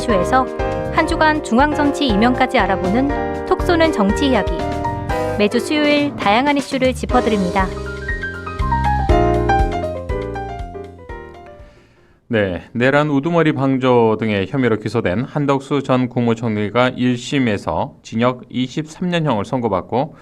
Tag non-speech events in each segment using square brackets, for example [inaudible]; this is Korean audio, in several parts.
이슈에서 한 주간 중앙 정치 이면까지 알아보는 톡 쏘는 정치 이야기. 매주 수요일 다양한 이슈를 짚어드립니다. 네, 내란 우두머리 방조 등의 혐의로 기소된 한덕수 전 국무총리가 1심에서 징역 23년형을 선고받고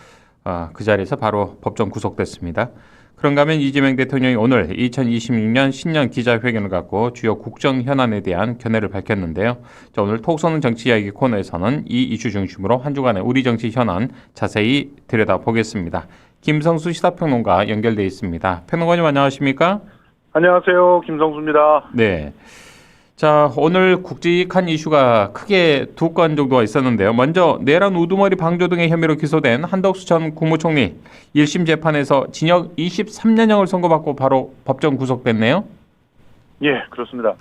아, 그 자리에서 바로 법정 구속됐습니다. 그런가 하면 이재명 대통령이 오늘 2026년 신년 기자회견을 갖고 주요 국정 현안에 대한 견해를 밝혔는데요. 자, 오늘 톡 쏘는 정치 이야기 코너에서는 이 이슈 중심으로 한 주간의 우리 정치 현안 자세히 들여다보겠습니다. 김성수 시사평론가 연결돼 있습니다. 평론가님 안녕하십니까? 안녕하세요. 김성수입니다. 네. 자, 오늘 굵직한 이슈가 크게 두 건 정도가 있었는데요. 먼저 내란 우두머리 방조 등의 혐의로 기소된 한덕수 전 국무총리 1심 재판에서 징역 23년형을 선고받고 바로 법정 구속됐네요. 예, 그렇습니다.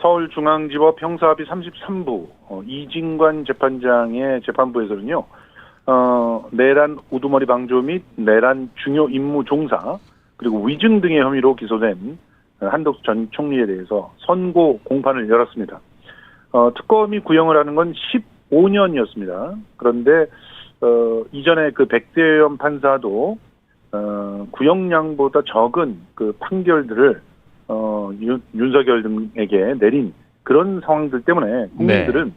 서울중앙지법 형사합의 33부 어, 이진관 재판장의 재판부에서는요. 어, 내란 우두머리 방조 및 내란 중요 임무 종사 그리고 위증 등의 혐의로 기소된 한덕수 전 총리에 대해서 선고 공판을 열었습니다. 어, 특검이 구형을 하는 건 15년이었습니다. 그런데 어, 이전에 그 백대현 판사도 어, 구형량보다 적은 그 판결들을 어, 윤, 윤석열 등에게 내린 그런 상황들 때문에 국민들은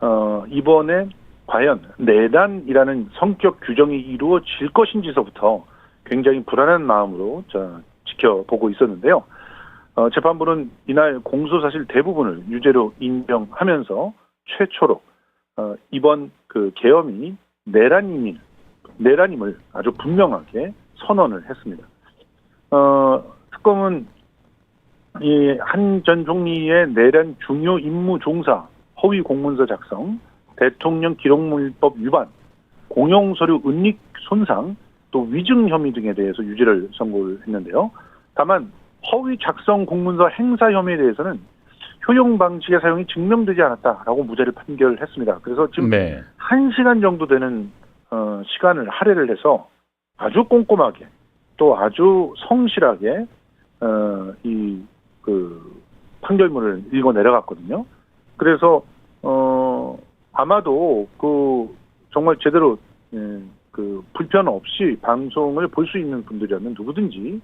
어, 이번에 과연 내란이라는 성격 규정이 이루어질 것인지서부터 굉장히 불안한 마음으로 자, 지켜보고 있었는데요. 어, 재판부는 이날 공소 사실 대부분을 유죄로 인정하면서 최초로 어, 이번 그 계엄이 내란임을 내란임을 아주 분명하게 선언을 했습니다. 어, 특검은 이 한 전 총리의 내란 중요 임무 종사, 허위 공문서 작성, 대통령 기록물법 위반, 공용서류 은닉 손상, 또 위증 혐의 등에 대해서 유죄를 선고를 했는데요. 다만 허위 작성 공문서 행사 혐의에 대해서는 효용 방식의 사용이 증명되지 않았다라고 무죄를 판결했습니다. 그래서 지금 네. 한 시간 정도 되는 어, 시간을 할애를 해서 아주 꼼꼼하게 또 아주 성실하게 어, 이그 판결문을 읽어 내려갔거든요. 그래서 어, 아마도 그 정말 제대로 예, 그 불편 없이 방송을 볼 수 있는 분들이라면 누구든지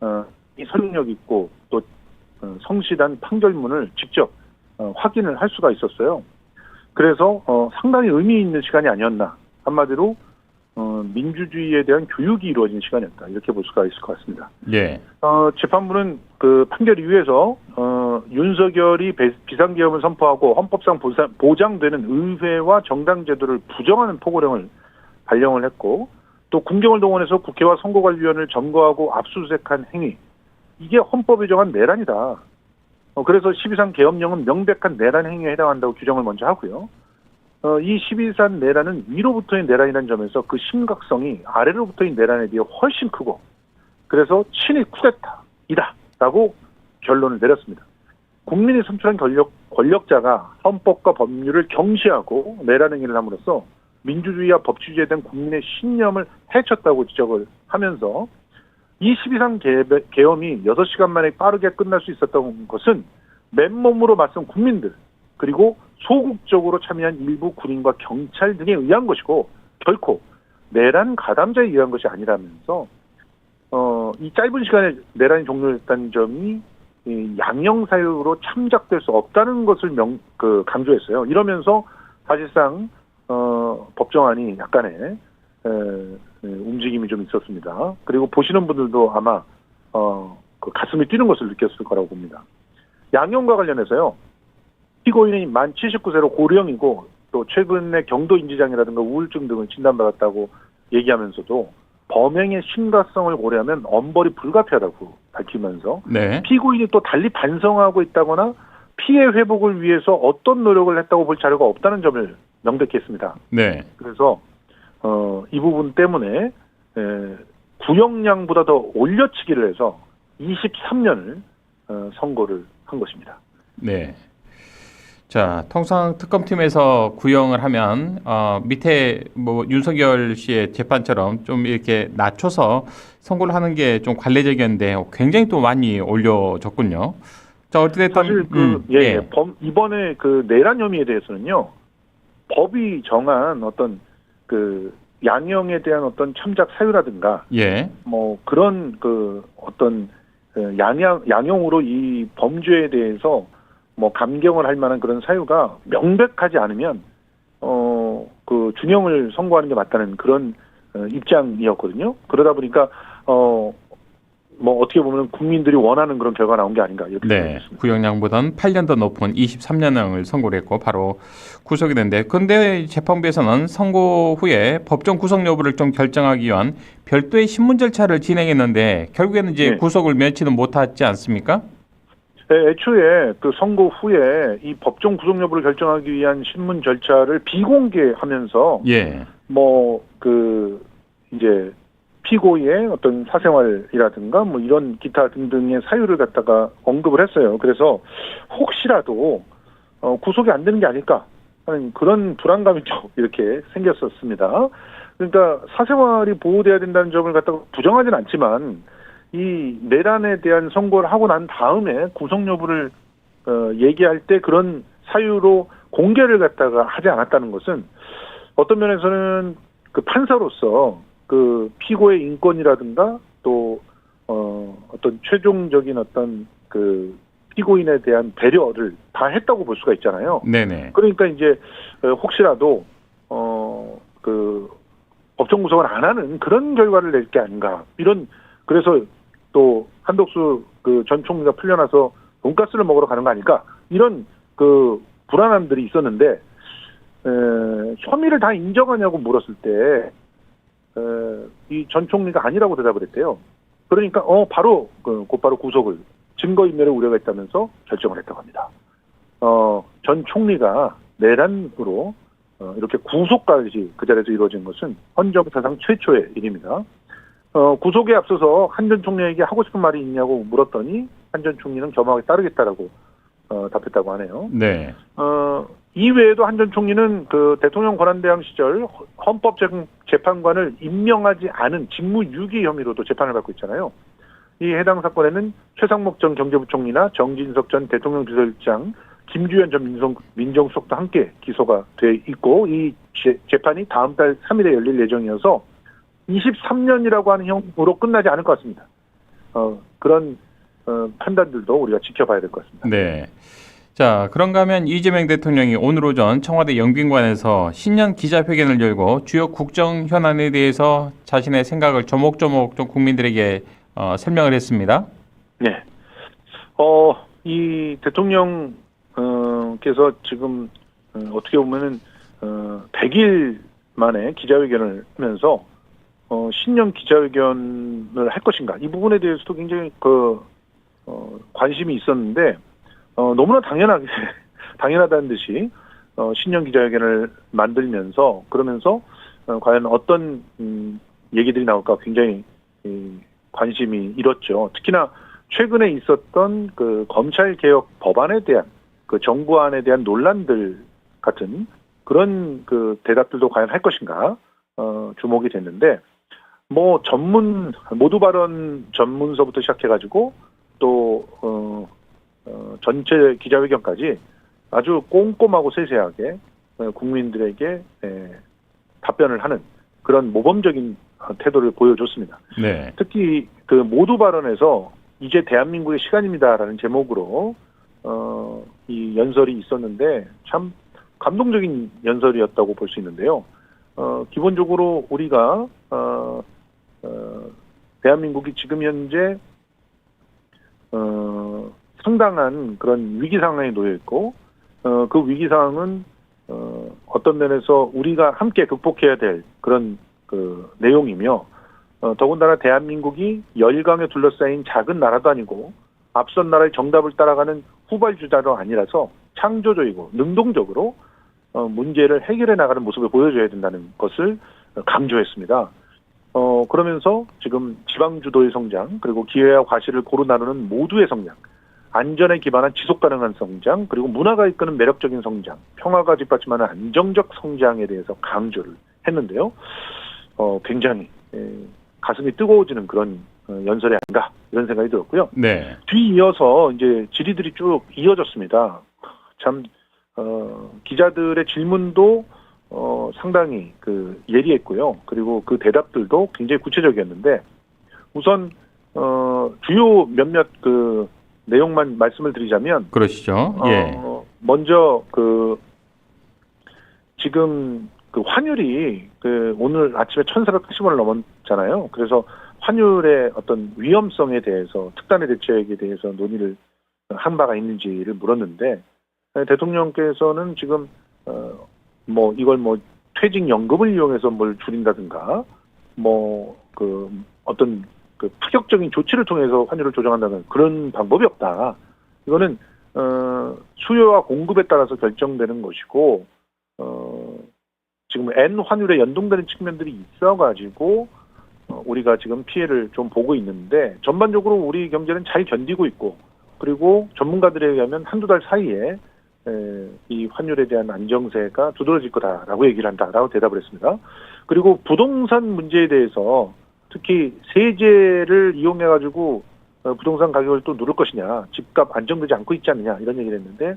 어, 이 설득력 있고 또 어, 성실한 판결문을 직접 어, 확인을 할 수가 있었어요. 그래서 어, 상당히 의미 있는 시간이 아니었나 한마디로 어, 민주주의에 대한 교육이 이루어진 시간이었다 이렇게 볼 수가 있을 것 같습니다. 예. 어, 재판부는 그 판결 이후에서 어, 윤석열이 배- 비상계엄을 선포하고 헌법상 보장되는 의회와 정당 제도를 부정하는 포고령을 발령을 했고 또 군경을 동원해서 국회와 선거관리위원회를 점거하고 압수수색한 행위 이게 헌법에 정한 내란이다. 어, 그래서 12상 계엄령은 명백한 내란 행위에 해당한다고 규정을 먼저 하고요. 어, 이 12산 내란은 위로부터의 내란이라는 점에서 그 심각성이 아래로부터의 내란에 비해 훨씬 크고 그래서 친일 쿠데타이다라고 결론을 내렸습니다. 국민이 선출한 권력, 권력자가 헌법과 법률을 경시하고 내란 행위를 함으로써 민주주의와 법치주의에 대한 국민의 신념을 해쳤다고 지적을 하면서 이 12상 개- 계엄이 6시간 만에 빠르게 끝날 수 있었던 것은 맨몸으로 맞선 국민들 그리고 소극적으로 참여한 일부 군인과 경찰 등에 의한 것이고 결코 내란 가담자에 의한 것이 아니라면서 어, 이 짧은 시간에 내란이 종료됐다는 점이 이 양형 사유로 참작될 수 없다는 것을 명, 그 강조했어요. 이러면서 사실상 어, 법정안이 약간의 에, 에, 움직임이 좀 있었습니다. 그리고 보시는 분들도 아마 어, 그 가슴이 뛰는 것을 느꼈을 거라고 봅니다. 양형과 관련해서요. 피고인이 만 79세로 고령이고 또 최근에 경도 인지장애라든가 우울증 등을 진단받았다고 얘기하면서도 범행의 심각성을 고려하면 엄벌이 불가피하다고 밝히면서 네. 피고인이 또 달리 반성하고 있다거나 피해 회복을 위해서 어떤 노력을 했다고 볼 자료가 없다는 점을 명백히 했습니다. 네. 그래서 어, 이 부분 때문에 에, 구형량보다 더 올려치기를 해서 23년을 어, 선고를 한 것입니다. 네. 자, 통상 특검팀에서 구형을 하면 어, 밑에 뭐 윤석열 씨의 재판처럼 좀 이렇게 낮춰서 선고를 하는 게 좀 관례적이었는데 굉장히 또 많이 올려졌군요. 자 어찌됐든 사실 그 음, 예, 예. 범, 이번에 그 내란 혐의에 대해서는요 법이 정한 어떤 그 양형에 대한 어떤 참작 사유라든가 예. 뭐 그런 그 어떤 그 양형 양형으로 이 범죄에 대해서 뭐 감경을 할 만한 그런 사유가 명백하지 않으면 어그 준형을 선고하는 게 맞다는 그런 어, 입장이었거든요. 그러다 보니까 어 뭐 어떻게 보면 국민들이 원하는 그런 결과가 나온 게 아닌가 이렇게 네. 생각했습니다. 구형량보다는 8년 더 높은 23년형을 선고를 했고 바로 구속이 됐는데 근데 재판부에서는 선고 후에 법정 구속 여부를 좀 결정하기 위한 별도의 신문 절차를 진행했는데 결국에는 이제 네. 구속을 면치는 못하지 않습니까? 네, 애초에 그 선고 후에 이 법정 구속 여부를 결정하기 위한 신문 절차를 비공개하면서 예. 뭐그 이제 피고의 어떤 사생활이라든가 뭐 이런 기타 등등의 사유를 갖다가 언급을 했어요. 그래서 혹시라도 어, 구속이 안 되는 게 아닐까 하는 그런 불안감이 좀 이렇게 생겼었습니다. 그러니까 사생활이 보호돼야 된다는 점을 갖다가 부정하진 않지만 이 내란에 대한 선고를 하고 난 다음에 구속 여부를 어, 얘기할 때 그런 사유로 공개를 갖다가 하지 않았다는 것은 어떤 면에서는 그 판사로서 그 피고의 인권이라든가 또 어, 어떤 최종적인 어떤 그 피고인에 대한 배려를 다 했다고 볼 수가 있잖아요. 네네. 그러니까 이제 어, 혹시라도 어 그 법정 구속을 안 하는 그런 결과를 낼 게 아닌가 이런 그래서 또 한덕수 그 전 총리가 풀려나서 돈가스를 먹으러 가는 거 아닐까 이런 그 불안함들이 있었는데 에, 혐의를 다 인정하냐고 물었을 때 이 전 총리가 아니라고 대답을 했대요. 그러니까 어 바로 그 곧바로 구속을 증거 인멸의 우려가 있다면서 결정을 했다고 합니다. 어, 전 총리가 내란으로 어, 이렇게 구속까지 그 자리에서 이루어진 것은 헌정 사상 최초의 일입니다. 어, 구속에 앞서서 한 전 총리에게 하고 싶은 말이 있냐고 물었더니 한 전 총리는 겸하게 따르겠다라고 어, 답했다고 하네요. 네. 어, 이외에도 한 전 총리는 그 대통령 권한대항 시절 헌법재판관을 임명하지 않은 직무유기 혐의로도 재판을 받고 있잖아요. 이 해당 사건에는 최상목 전 경제부총리나 정진석 전 대통령 비서실장, 김주현 전 민정, 민정수석도 함께 기소가 돼 있고 이 재, 재판이 다음 달 3일에 열릴 예정이어서 23년이라고 하는 형으로 끝나지 않을 것 같습니다. 어, 그런 어, 판단들도 우리가 지켜봐야 될 것 같습니다. 네. 자, 그런가 하면 이재명 대통령이 오늘 오전 청와대 영빈관에서 신년 기자회견을 열고 주요 국정 현안에 대해서 자신의 생각을 조목조목 좀 국민들에게 어, 설명을 했습니다. 네. 어, 이 대통령께서 지금 어, 어떻게 보면은 어, 100일 만에 기자회견을 하면서 어, 신년 기자회견을 할 것인가 이 부분에 대해서도 굉장히 그 어, 관심이 있었는데 어, 너무나 당연하게 [laughs] 당연하다는 듯이 어, 신년 기자회견을 만들면서 그러면서 어, 과연 어떤 음, 얘기들이 나올까 굉장히 이, 관심이 일었죠. 특히나 최근에 있었던 그 검찰 개혁 법안에 대한 그 정부안에 대한 논란들 같은 그런 그 대답들도 과연 할 것인가 어, 주목이 됐는데 뭐 전문 모두 발언 전문서부터 시작해가지고 또 어, 어, 전체 기자회견까지 아주 꼼꼼하고 세세하게 어, 국민들에게 에, 답변을 하는 그런 모범적인 어, 태도를 보여줬습니다. 네. 특히 그 모두 발언에서 이제 대한민국의 시간입니다라는 제목으로 어, 이 연설이 있었는데 참 감동적인 연설이었다고 볼 수 있는데요. 어, 기본적으로 우리가 어, 어, 대한민국이 지금 현재 어, 상당한 그런 위기 상황에 놓여 있고 어, 그 위기 상황은 어, 어떤 면에서 우리가 함께 극복해야 될 그런 그 내용이며 어, 더군다나 대한민국이 열강에 둘러싸인 작은 나라도 아니고 앞선 나라의 정답을 따라가는 후발주자도 아니라서 창조적이고 능동적으로 어, 문제를 해결해 나가는 모습을 보여줘야 된다는 것을 강조했습니다. 어, 그러면서 지금 지방 주도의 성장, 그리고 기회와 과실을 고루 나누는 모두의 성장, 안전에 기반한 지속 가능한 성장, 그리고 문화가 이끄는 매력적인 성장, 평화가 뒷받침하는 안정적 성장에 대해서 강조를 했는데요. 어, 굉장히 에, 가슴이 뜨거워지는 그런 어, 연설이 아닌가 이런 생각이 들었고요. 네. 뒤이어서 이제 질의들이 쭉 이어졌습니다. 참 어, 기자들의 질문도 어, 상당히 그 예리했고요. 그리고 그 대답들도 굉장히 구체적이었는데 우선 어, 주요 몇몇 그 내용만 말씀을 드리자면 그러시죠. 예. 어, 먼저 그 지금 그 환율이 그 오늘 아침에 1,480원을 넘었잖아요. 그래서 환율의 어떤 위험성에 대해서 특단의 대책에 대해서 논의를 한 바가 있는지를 물었는데 에, 대통령께서는 지금 어, 뭐 이걸 뭐 퇴직연금을 이용해서 뭘 줄인다든가 뭐 그 어떤 그 파격적인 조치를 통해서 환율을 조정한다는 그런 방법이 없다. 이거는 어, 수요와 공급에 따라서 결정되는 것이고 어, 지금 N 환율에 연동되는 측면들이 있어가지고 어, 우리가 지금 피해를 좀 보고 있는데 전반적으로 우리 경제는 잘 견디고 있고 그리고 전문가들에 의하면 한두 달 사이에 에, 이 환율에 대한 안정세가 두드러질 거다라고 얘기를 한다라고 대답을 했습니다. 그리고 부동산 문제에 대해서 특히 세제를 이용해 가지고 부동산 가격을 또 누를 것이냐, 집값 안정되지 않고 있지 않느냐 이런 얘기를 했는데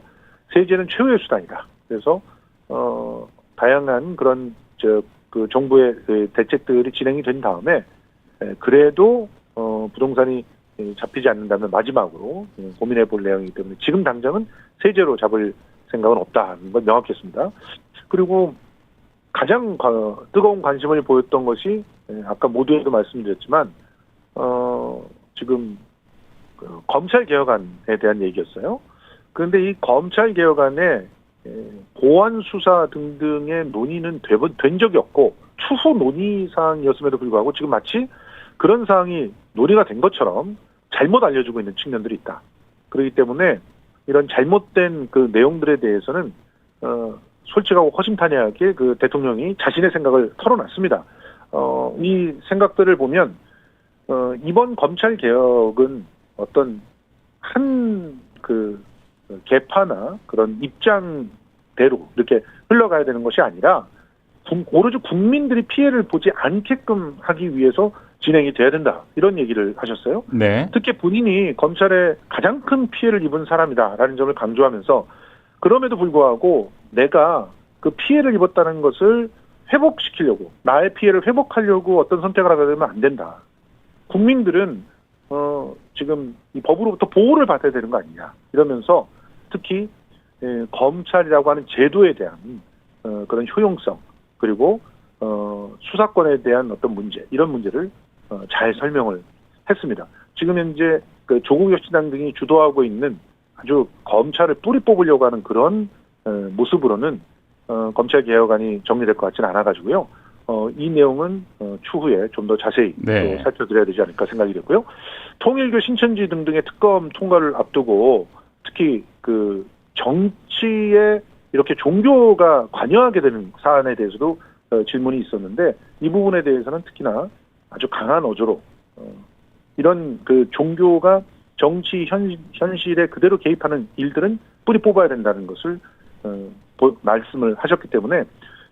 세제는 최후의 수단이다. 그래서 어 다양한 그런 저그 정부의 그 대책들이 진행이 된 다음에 에, 그래도 어 부동산이 에, 잡히지 않는다면 마지막으로 예, 고민해 볼 내용이기 때문에 지금 당장은 세제로 잡을 생각은 없다는 건 명확했습니다. 그리고 가장 가- 뜨거운 관심을 보였던 것이 예, 아까 모두에도 말씀드렸지만 어 지금 그 검찰 개혁안에 대한 얘기였어요. 그런데 이 검찰 개혁안에 예, 보안 수사 등등의 논의는 되- 된 적이 없고 추후 논의 사항이었음에도 불구하고 지금 마치 그런 사항이 논의가 된 것처럼 잘못 알려주고 있는 측면들이 있다. 그렇기 때문에 이런 잘못된 그 내용들에 대해서는 어, 솔직하고 허심탄회하게 그 대통령이 자신의 생각을 털어놨습니다. 어, 이 생각들을 보면 어, 이번 검찰 개혁은 어떤 한그 개파나 그런 입장대로 이렇게 흘러가야 되는 것이 아니라 국- 오로지 국민들이 피해를 보지 않게끔 하기 위해서 진행이 돼야 된다 이런 얘기를 하셨어요. 네. 특히 본인이 검찰에 가장 큰 피해를 입은 사람이다라는 점을 강조하면서 그럼에도 불구하고 내가 그 피해를 입었다는 것을 회복시키려고 나의 피해를 회복하려고 어떤 선택을 하게 되면 안 된다. 국민들은 어 지금 이 법으로부터 보호를 받아야 되는 거 아니냐 이러면서 특히 에, 검찰이라고 하는 제도에 대한 어, 그런 효용성 그리고 어, 수사권에 대한 어떤 문제 이런 문제를 어, 잘 설명을 했습니다. 지금 현재 그 조국 혁신당 등이 주도하고 있는 아주 검찰을 뿌리 뽑으려고 하는 그런 어, 모습으로는 어, 검찰 개혁안이 정리될 것 같지는 않아가지고요. 어, 이 내용은 어, 추후에 좀 더 자세히 네. 또 살펴드려야 되지 않을까 생각이 됐고요. 통일교 신천지 등등의 특검 통과를 앞두고 특히 그 정치에 이렇게 종교가 관여하게 되는 사안에 대해서도 어, 질문이 있었는데 이 부분에 대해서는 특히나 아주 강한 어조로 어, 이런 그 종교가 정치 현, 현실에 그대로 개입하는 일들은 뿌리 뽑아야 된다는 것을 어, 보- 말씀을 하셨기 때문에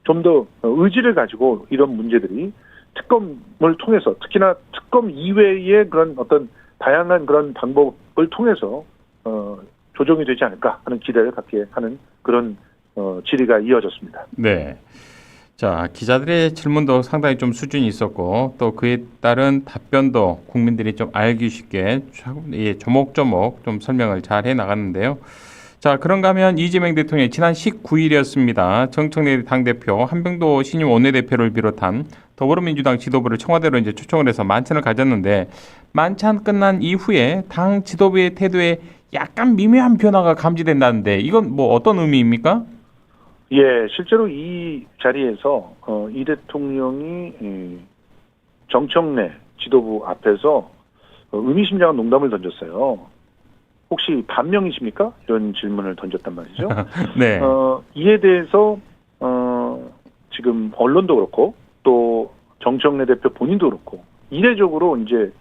좀 더 의지를 가지고 이런 문제들이 특검을 통해서 특히나 특검 이외의 그런 어떤 다양한 그런 방법을 통해서 어, 조정이 되지 않을까 하는 기대를 갖게 하는 그런 어, 질의가 이어졌습니다. 네. 자, 기자들의 질문도 상당히 좀 수준이 있었고 또 그에 따른 답변도 국민들이 좀 알기 쉽게 조- 예, 조목조목 좀 설명을 잘 해 나갔는데요. 자, 그런가 하면 이재명 대통령이 지난 19일이었습니다. 정청래 당대표, 한병도 신임 원내대표를 비롯한 더불어민주당 지도부를 청와대로 이제 초청을 해서 만찬을 가졌는데 만찬 끝난 이후에 당 지도부의 태도에 약간 미묘한 변화가 감지된다는데 이건 뭐 어떤 의미입니까? 예, 실제로 이 자리에서 어, 이 대통령이 이, 정청래 지도부 앞에서 어, 의미심장한 농담을 던졌어요. 혹시 반명이십니까? 이런 질문을 던졌단 말이죠. [laughs] 네. 어, 이에 대해서 어, 지금 언론도 그렇고 또 정청래 대표 본인도 그렇고 이례적으로 이제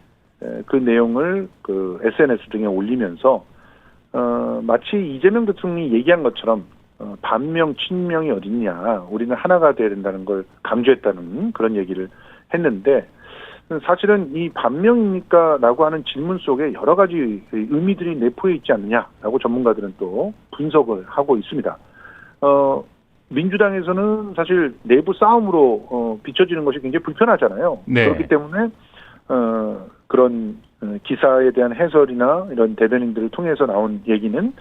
에, 그 내용을 그 SNS 등에 올리면서 어, 마치 이재명 대통령이 얘기한 것처럼 어, 반명 친명이 어딨냐 우리는 하나가 돼야 된다는 걸 강조했다는 그런 얘기를 했는데 사실은 이 반명입니까라고 하는 질문 속에 여러 가지 의미들이 내포해 있지 않느냐라고 전문가들은 또 분석을 하고 있습니다. 어, 민주당에서는 사실 내부 싸움으로 어, 비춰지는 것이 굉장히 불편하잖아요. 네. 그렇기 때문에 어, 그런 어, 기사에 대한 해설이나 이런 대변인들을 통해서 나온 얘기는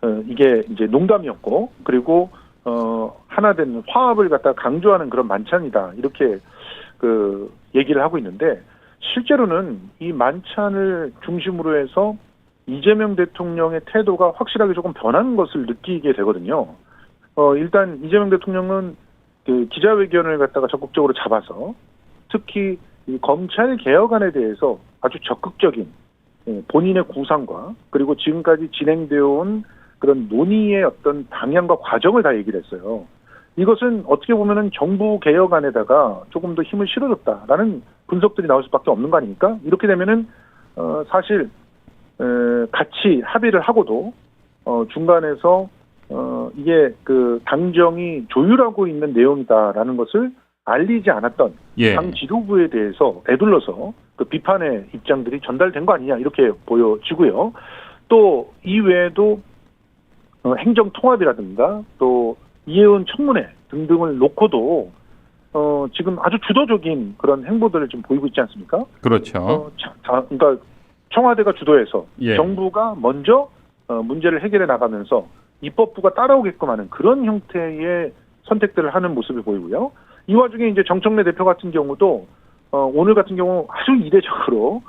어, 이게 이제 농담이었고 그리고 어, 하나된 화합을 갖다 강조하는 그런 만찬이다 이렇게 그 얘기를 하고 있는데 실제로는 이 만찬을 중심으로 해서 이재명 대통령의 태도가 확실하게 조금 변한 것을 느끼게 되거든요. 어, 일단 이재명 대통령은 그 기자회견을 갖다가 적극적으로 잡아서 특히 이 검찰 개혁안에 대해서 아주 적극적인 예, 본인의 구상과 그리고 지금까지 진행되어 온 그런 논의의 어떤 방향과 과정을 다 얘기를 했어요. 이것은 어떻게 보면은 정부 개혁안에다가 조금 더 힘을 실어줬다라는 분석들이 나올 수밖에 없는 거 아닙니까? 이렇게 되면은 어, 사실 에, 같이 합의를 하고도 어, 중간에서 어, 이게 그 당정이 조율하고 있는 내용이다라는 것을 알리지 않았던 예. 당 지도부에 대해서 애둘러서 그 비판의 입장들이 전달된 거 아니냐 이렇게 보여지고요. 또 이외에도 어, 행정 통합이라든가 또 이해운 청문회 등등을 놓고도 어, 지금 아주 주도적인 그런 행보들을 좀 보이고 있지 않습니까? 그렇죠. 어, 자, 자, 그러니까 청와대가 주도해서 예. 정부가 먼저 어, 문제를 해결해 나가면서 입법부가 따라오게끔 하는 그런 형태의 선택들을 하는 모습이 보이고요. 이 와중에 이제 정청래 대표 같은 경우도 어, 오늘 같은 경우 아주 이례적으로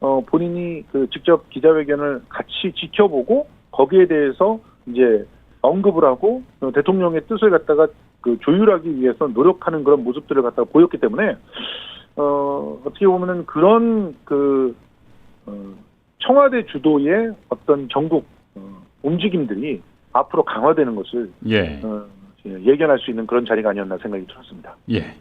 어, 본인이 그 직접 기자회견을 같이 지켜보고 거기에 대해서 이제 언급을 하고 어, 대통령의 뜻을 갖다가 그 조율하기 위해서 노력하는 그런 모습들을 갖다가 보였기 때문에 어, 어떻게 보면은 그런 그 어, 청와대 주도의 어떤 전국 어, 움직임들이 앞으로 강화되는 것을 예. 어, 예견할 수 있는 그런 자리가 아니었나 생각이 들었습니다. 예.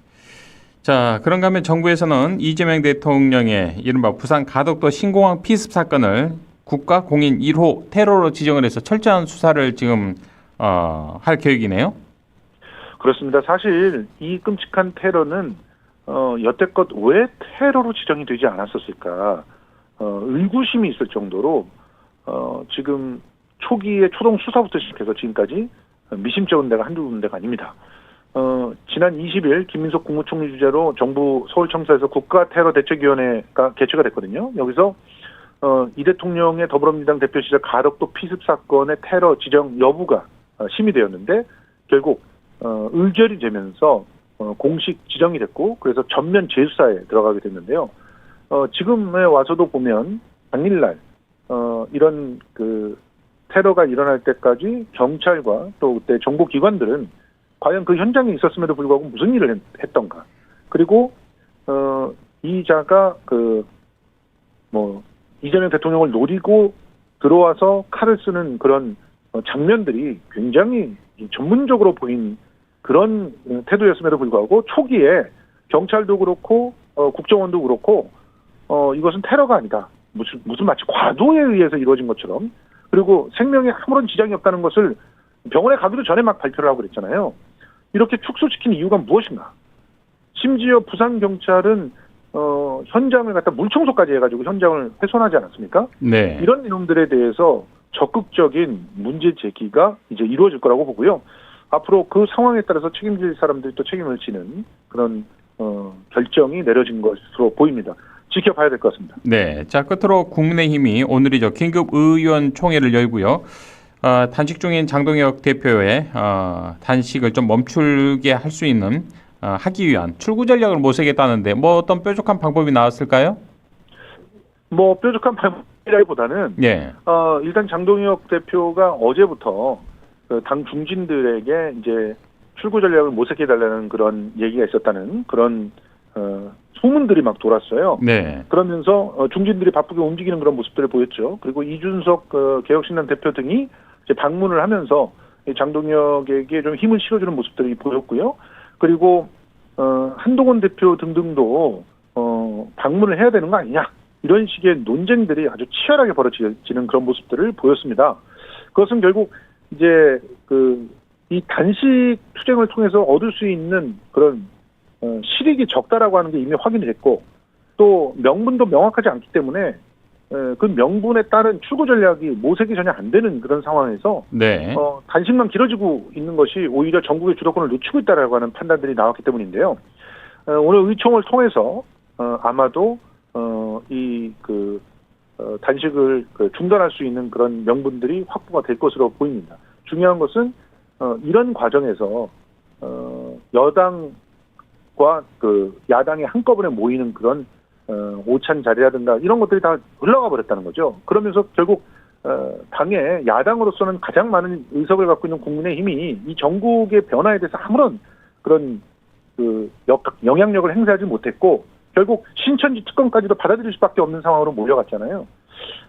자, 그런가 하면 정부에서는 이재명 대통령의 이른바 부산 가덕도 신공항 피습 사건을 국가 공인 1호 테러로 지정을 해서 철저한 수사를 지금 어, 할 계획이네요. 그렇습니다. 사실 이 끔찍한 테러는 어, 여태껏 왜 테러로 지정이 되지 않았었을까 어, 의구심이 있을 정도로 어, 지금 초기에 초동 수사부터 시작해서 지금까지 미심쩍은 데가 한두 군데가 아닙니다. 어, 지난 20일 김민석 국무총리 주재로 정부 서울청사에서 국가테러대책위원회가 개최가 됐거든요. 여기서 어, 이 대통령의 더불어민주당 대표 시절 가덕도 피습 사건의 테러 지정 여부가 어, 심의되었는데 결국 어, 의결이 되면서 어, 공식 지정이 됐고 그래서 전면 재수사에 들어가게 됐는데요. 어, 지금에 와서도 보면 당일날 어, 이런 그 테러가 일어날 때까지 경찰과 또 그때 정보 기관들은 과연 그 현장에 있었음에도 불구하고 무슨 일을 했, 던가 그리고 어, 이자가 그 뭐 이재명 대통령을 노리고 들어와서 칼을 쓰는 그런 어, 장면들이 굉장히 전문적으로 보인 그런 어, 태도였음에도 불구하고 초기에 경찰도 그렇고 어, 국정원도 그렇고 어, 이것은 테러가 아니다. 무슨 무슨 마치 과도에 의해서 이루어진 것처럼 그리고 생명에 아무런 지장이 없다는 것을 병원에 가기도 전에 막 발표를 하고 그랬잖아요. 이렇게 축소시킨 이유가 무엇인가? 심지어 부산 경찰은 어, 현장을 갖다 물청소까지 해가지고 현장을 훼손하지 않았습니까? 네. 이런 내용들에 대해서 적극적인 문제 제기가 이제 이루어질 거라고 보고요. 앞으로 그 상황에 따라서 책임질 사람들이 또 책임을 지는 그런 어, 결정이 내려진 것으로 보입니다. 지켜봐야 될 것 같습니다. 네. 자, 끝으로 국민의힘이 오늘이죠. 긴급 의원 총회를 열고요. 어, 단식 중인 장동혁 대표의 어, 단식을 좀 멈추게 할 수 있는 어, 하기 위한 출구 전략을 모색했다는데 뭐 어떤 뾰족한 방법이 나왔을까요? 뭐 뾰족한 방법이 라기보다는 예. 어, 일단 장동혁 대표가 어제부터 그 당 중진들에게 이제 출구 전략을 모색해 달라는 그런 얘기가 있었다는 그런 어, 소문들이 막 돌았어요. 네. 그러면서 어, 중진들이 바쁘게 움직이는 그런 모습들을 보였죠. 그리고 이준석 그 개혁신당 대표 등이 이제 방문을 하면서 이 장동혁에게 좀 힘을 실어주는 모습들이 보였고요. 그리고 어, 한동훈 대표 등등도 어, 방문을 해야 되는 거 아니냐 이런 식의 논쟁들이 아주 치열하게 벌어지는 그런 모습들을 보였습니다. 그것은 결국 이제 그 이 단식 투쟁을 통해서 얻을 수 있는 그런 어, 실익이 적다라고 하는 게 이미 확인이 됐고 또 명분도 명확하지 않기 때문에 에, 그 명분에 따른 출구 전략이 모색이 전혀 안 되는 그런 상황에서 네. 어, 단식만 길어지고 있는 것이 오히려 전국의 주도권을 늦추고 있다라고 하는 판단들이 나왔기 때문인데요. 어, 오늘 의총을 통해서 어, 아마도 어, 이그 어, 단식을 그 중단할 수 있는 그런 명분들이 확보가 될 것으로 보입니다. 중요한 것은 어, 이런 과정에서 어, 여당과 그 야당이 한꺼번에 모이는 그런 어, 오찬 자리라든가 이런 것들이 다 흘러가 버렸다는 거죠. 그러면서 결국 어, 당의 야당으로서는 가장 많은 의석을 갖고 있는 국민의 힘이 이 전국의 변화에 대해서 아무런 그런 그 역- 영향력을 행사하지 못했고 결국 신천지 특검까지도 받아들일 수밖에 없는 상황으로 몰려갔잖아요.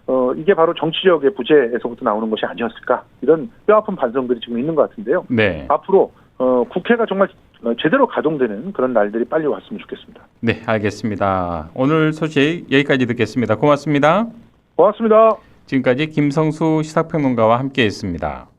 어, 이게 바로 정치력의 부재에서부터 나오는 것이 아니었을까 이런 뼈아픈 반성들이 지금 있는 것 같은데요. 네. 앞으로 어, 국회가 정말 어, 제대로 가동되는 그런 날들이 빨리 왔으면 좋겠습니다. 네, 알겠습니다. 오늘 소식 여기까지 듣겠습니다. 고맙습니다. 고맙습니다. 지금까지 김성수 시사평론가와 함께했습니다.